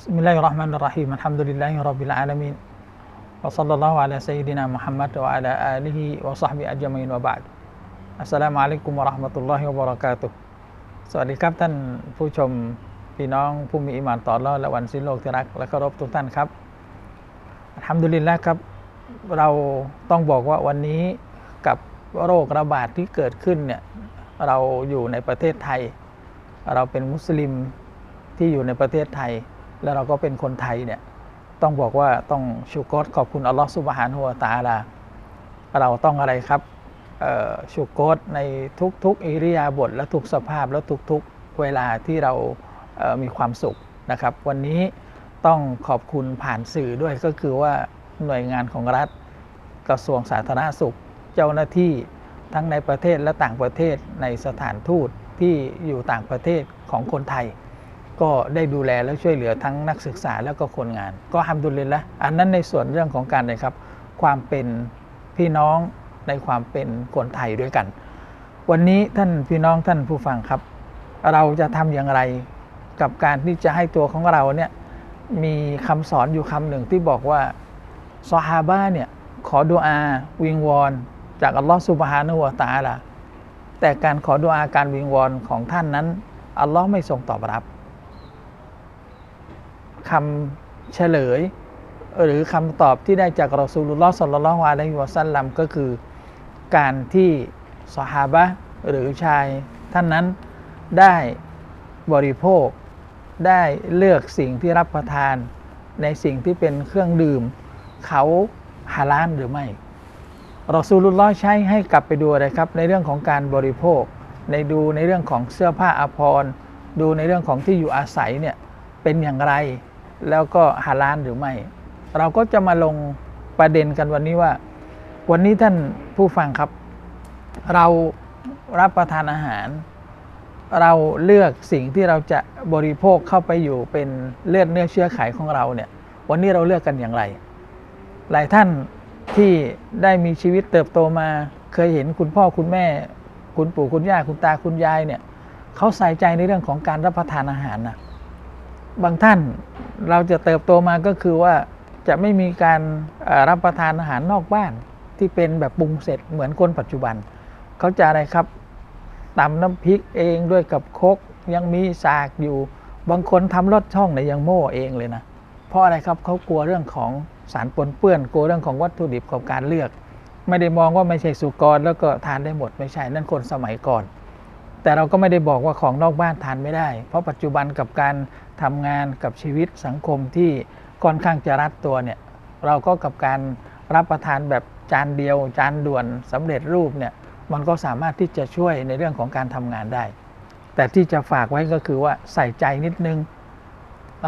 بسم الله الرحمن الرحيم الحمد لله رب العالمين وصلى الله على سيدنا محمد وعلى آله وصحبه أجمعين وبعد السلام عليكم ورحمة الله وبركاته สวัสดีครับท่านผู้ชมพี่น้องผู้มีอิมานต่อรอดและวันสิ้นโลกที่รักและเคารพทุกท่านครับทำดุลินแล้วครับ เราต้องบอกว่าวันนี้กับโรคระบาดที่เกิดขึ้นเนี่ยเราอยู่ในประเทศไทย เราเป็นมุสลิมที่อยู่ในประเทศไทย แล้วเราก็เป็นคนไทยเนี่ยต้องบอกว่าต้องชูกรขอบคุณอัลลอฮฺสุบฮานะฮูวตาลาเราต้องอะไรครับชูกรในทุกๆอิริยาบถและทุกสภาพและทุกๆเวลาที่เรามีความสุขนะครับ วันนี้ต้องขอบคุณผ่านสื่อด้วยก็คือว่าหน่วยงานของรัฐกระทรวงสาธารณสุข เจ้าหน้าที่ทั้งในประเทศและต่างประเทศในสถานทูตที่อยู่ต่างประเทศของคนไทย ก็ได้ดูแลและช่วยเหลือทั้งนักศึกษาแล้วก็คนงาน ก็ฮัมดุลิลละอันนั้นในส่วนเรื่องของการนะครับ ความเป็นพี่น้องในความเป็นคนไทยด้วยกัน วันนี้ท่านพี่น้องท่านผู้ฟังครับ เราจะทำอย่างไรกับการที่จะให้ตัวของเราเนี่ยมีคำสอนอยู่คำหนึ่งที่บอกว่าซอฮาบะเนี่ยขอดุอาวิงวอนจากอัลลอฮฺสุบฮานะฮูวตาลาแต่การขอดุอาการวิงวอนของท่านนั้นอัลลอฮ์ไม่ทรงตอบรับ คำเฉลย หรือคำตอบที่ได้จากรอซูลุลลอฮ์สัลลัลลอฮุอะลัยฮิวะสัลลัมก็คือ การที่สหาบะห์หรือชายท่านนั้นได้บริโภค ได้เลือกสิ่งที่รับประทาน ในสิ่งที่เป็นเครื่องดื่ม เขาฮาลาลหรือไม่รอซูลุลลอฮ์ใช้ให้กลับไปดูอะไรครับ ในเรื่องของการบริโภค ในดูในเรื่องของเสื้อผ้าอาภรณ์ดูในเรื่องของที่อยู่อาศัยเนี่ยเป็นอย่างไร แล้วก็ฮาลาลหรือไม่ เราก็จะมาลงประเด็นกันวันนี้ว่า วันนี้ท่านผู้ฟังครับ เรารับประทานอาหาร เราเลือกสิ่งที่เราจะบริโภคเข้าไปอยู่เป็นเลือดเนื้อเชื้อไขของเราเนี่ย วันนี้เราเลือกกันอย่างไร หลายท่านที่ได้มีชีวิตเติบโตมา เคยเห็นคุณพ่อคุณแม่ คุณปู่คุณย่าคุณตาคุณยายเนี่ยเขาใส่ใจในเรื่องของการรับประทานอาหารนะบางท่าน เราจะเติบโตมาก็คือว่าจะไม่มีการรับประทานอาหารนอกบ้านที่เป็นแบบปรุงเสร็จเหมือนคนปัจจุบัน เขาจะอะไรครับตำน้ำพริกเองด้วยกับคกยังมีสากอยู่ บางคนทำรสช่องเนี่ยยังโม่เองเลยนะ เพราะอะไรครับเขากลัวเรื่องของสารปนเปื้อนกลัวเรื่องของวัตถุดิบของการเลือก ไม่ได้มองว่าไม่ใช่สุกรแล้วก็ทานได้หมดไม่ใช่นั่นคนสมัยก่อน แต่เราก็ไม่ได้บอกว่าของนอกบ้านทานไม่ได้ เพราะปัจจุบันกับการทำงานกับชีวิตสังคมที่ค่อนข้างจะรัดตัวเนี่ยเราก็กับการรับประทานแบบจานเดียว จานด่วนสำเร็จรูปเนี่ยมันก็สามารถที่จะช่วยในเรื่องของการทำงานได้ แต่ที่จะฝากไว้ก็คือว่าใส่ใจนิดนึง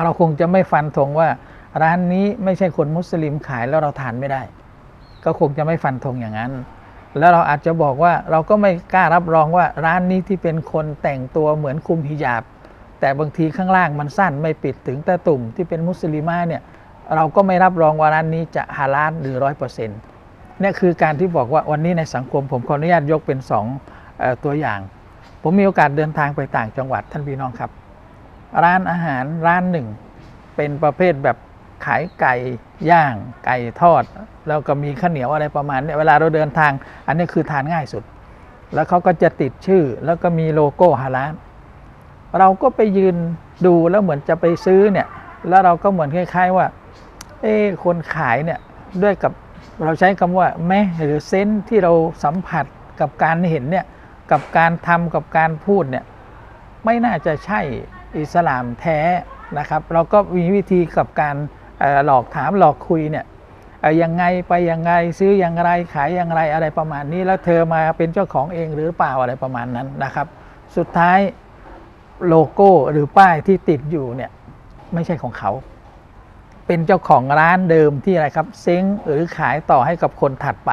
เราคงจะไม่ฟันธงว่า ร้านนี้ไม่ใช่คนมุสลิมขายแล้วเราทานไม่ได้ ก็คงจะไม่ฟันธงอย่างนั้น แล้วเราอาจจะบอกว่าเราก็ไม่กล้ารับรองว่าร้านนี้ที่เป็นคนแต่งตัวเหมือนคุมฮิญาบ แต่บางทีข้างล่างมันสั้นไม่ปิดถึงตะตุ่มที่เป็นมุสลิมาเนี่ยเราก็ไม่รับรองว่าร้านนี้จะฮาลาลหรือร้อยเปอร์เซ็นต์นี่คือการที่บอกว่าวันนี้ในสังคมผมขออนุญาตยกเป็นสองอตัวอย่าง ผมมีโอกาสเดินทางไปต่างจังหวัดท่านพี่น้องครับ ร้านอาหารร้านหนึ่ง เป็นประเภทแบบ ขายไก่ย่างไก่ทอด แล้วก็มีข้าวเหนียวอะไรประมาณเนี้เวลาเราเดินทาง อันนี้คือทานง่ายสุด แล้วเขาก็จะติดชื่อแล้วก็มีโลโก้ฮาลาลเราก็ไปยืนดูแล้วเหมือนจะไปซื้อเนี่ยแล้วเราก็เหมือนคล้ายๆว่า เอ๊ะคนขายเนี่ยด้วยกับเราใช้คำว่าแม่หรือเซนที่เราสัมผัสกับการเห็นเนี่ยกับการทำกับการพูดเนี่ยไม่น่าจะใช่อิสลามแท้นะครับ เราก็มีวิธีกับการ หลอกถามหลอกคุยเนี่ยยังไงไปยังไงซื้ออย่างไรขายอย่างไรอะไรประมาณนี้ แล้วเธอมาเป็นเจ้าของเองหรือเปล่าอะไรประมาณนั้นนะครับ สุดท้ายโลโก้หรือป้ายที่ติดอยู่เนี่ยไม่ใช่ของเขา เป็นเจ้าของร้านเดิมที่อะไรครับเซ้งหรือขายต่อให้กับคนถัดไป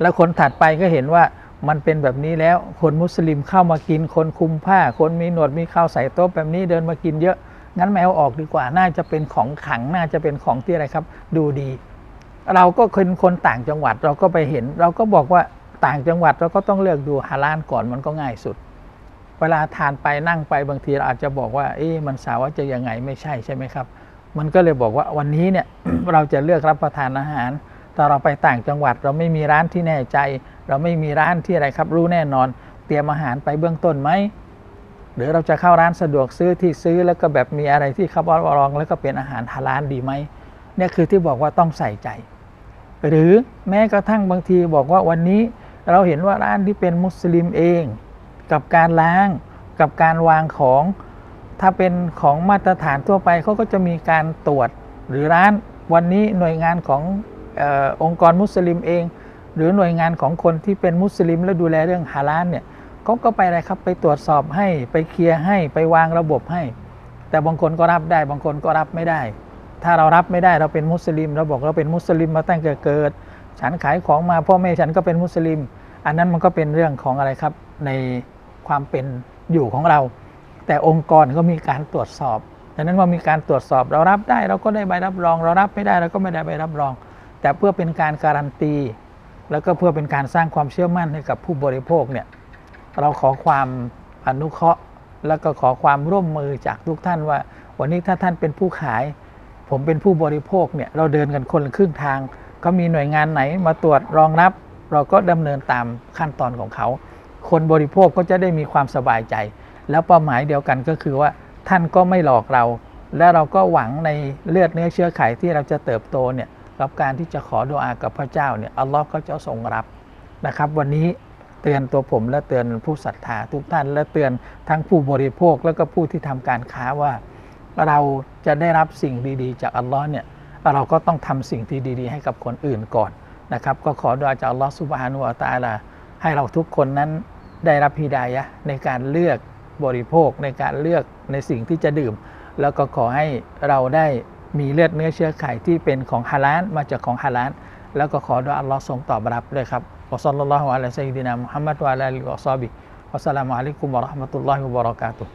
แล้วคนถัดไปก็เห็นว่ามันเป็นแบบนี้แล้วคนมุสลิมเข้ามากินคนคุมผ้า คนมีหนวดมีข้าวใส่โต๊ะแบบนี้เดินมากินเยอะ งั้นไม่เอาออกดีกว่าน่าจะเป็นของขังน่าจะเป็นของที่อะไรครับ ดูดี เราก็เป็นคนต่างจังหวัดเราก็ไปเห็น เราก็บอกว่าต่างจังหวัดเราก็ต้องเลือกดูฮาลาลก่อนมันก็ง่ายสุด เวลาทานไปนั่งไปบางทีเราอาจจะบอกว่าเอ๊ะมันสาวจะยังไงไม่ใช่ใช่ไหมครับ มันก็เลยบอกว่าวันนี้เนี่ยเราจะเลือกรับประทานอาหารถ้าเราไปต่างจังหวัดเราไม่มีร้านที่แน่ใจ เราไม่มีร้านที่อะไรครับรู้แน่นอน เตรียมอาหารไปเบื้องต้นไหม หรือเราจะเข้าร้านสะดวกซื้อที่ซื้อแล้วก็แบบมีอะไรที่เขารับรอง แล้วก็เป็นอาหารฮาลาลดีไหมเนี่ยคือที่บอกว่าต้องใส่ใจ หรือแม้กระทั่งบางทีบอกว่าวันนี้เราเห็นว่าร้านที่เป็นมุสลิมเอง กับการล้างกับการวางของ ถ้าเป็นของมาตรฐานทั่วไปเขาก็จะมีการตรวจ หรือร้านวันนี้หน่วยงานของออองค์กรมุสลิมเอง หรือหน่วยงานของคนที่เป็นมุสลิมและดูแลเรื่องฮาลาลเนี่ย เขาก็ไปอะไรครับ ไปตรวจสอบให้ไปเคลียร์ให้ไปวางระบบให้ แต่บางคนก็รับได้บางคนก็รับไม่ได้ ถ้าเรารับไม่ได้เราเป็นมุสลิม เราบอกเราเป็นมุสลิมมาตั้งแต่เกิด ฉันขายของมาพ่อแม่ฉันก็เป็นมุสลิม อันนั้นมันก็เป็นเรื่องของอะไรครับในความเป็นอยู่ของเรา แต่องค์กรก็มีการตรวจสอบดังนั้นว่ามีการตรวจสอบเรารับได้เราก็ได้ใบรับรอง เรารับไม่ได้เราก็ไม่ได้ใบรับรอง แต่เพื่อเป็นการการันตี แล้วก็เพื่อเป็นการสร้างความเชื่อมั่นให้กับผู้บริโภคเนี่ย เราขอความอนุเคราะห์ แล้วก็ขอความร่วมมือจากทุกท่านว่า วันนี้ถ้าท่านเป็นผู้ขาย ผมเป็นผู้บริโภคเนี่ยเราเดินกันคนละครึ่งทางเขามีหน่วยงานไหนมาตรวจรองรับ เราก็ดำเนินตามขั้นตอนของเขา คนบริโภคก็จะได้มีความสบายใจ แล้วเป้าหมายเดียวกันก็คือว่าท่านก็ไม่หลอกเรา และเราก็หวังในเลือดเนื้อเชื้อไขที่เราจะเติบโตเนี่ยกับการที่จะขอดุอากับพระเจ้าเนี่ยอัลลอฮ์ก็จะทรงรับนะครับ วันนี้ ตือนตัวผมและเตือนผู้ศรัทธาทุกท่านและเตือนทั้งผู้บริโภคแล้วก็ผู้ที่ทำการค้าว่า เราจะได้รับสิ่งดีๆ จากอัลลอฮ์เนี่ยเราก็ต้องทำสิ่งที่ดีๆ ให้กับคนอื่นก่อนนะครับก็ขอดุอาจากอัลลอฮ์ซุบฮานุวะตาลาให้เราทุกคนนั้นได้รับฮิดายะในการเลือกบริโภคในการเลือกในสิ่งที่จะดื่ม แล้วก็ขอให้เราได้มีเลือดเนื้อเชื้อไขที่เป็นของฮาลาลมาจากของฮาลาลแล้วก็ขอดุอาอัลลอฮ์ทรงตอบรับด้วยครับ วะซัลลัลลอฮุอะลัย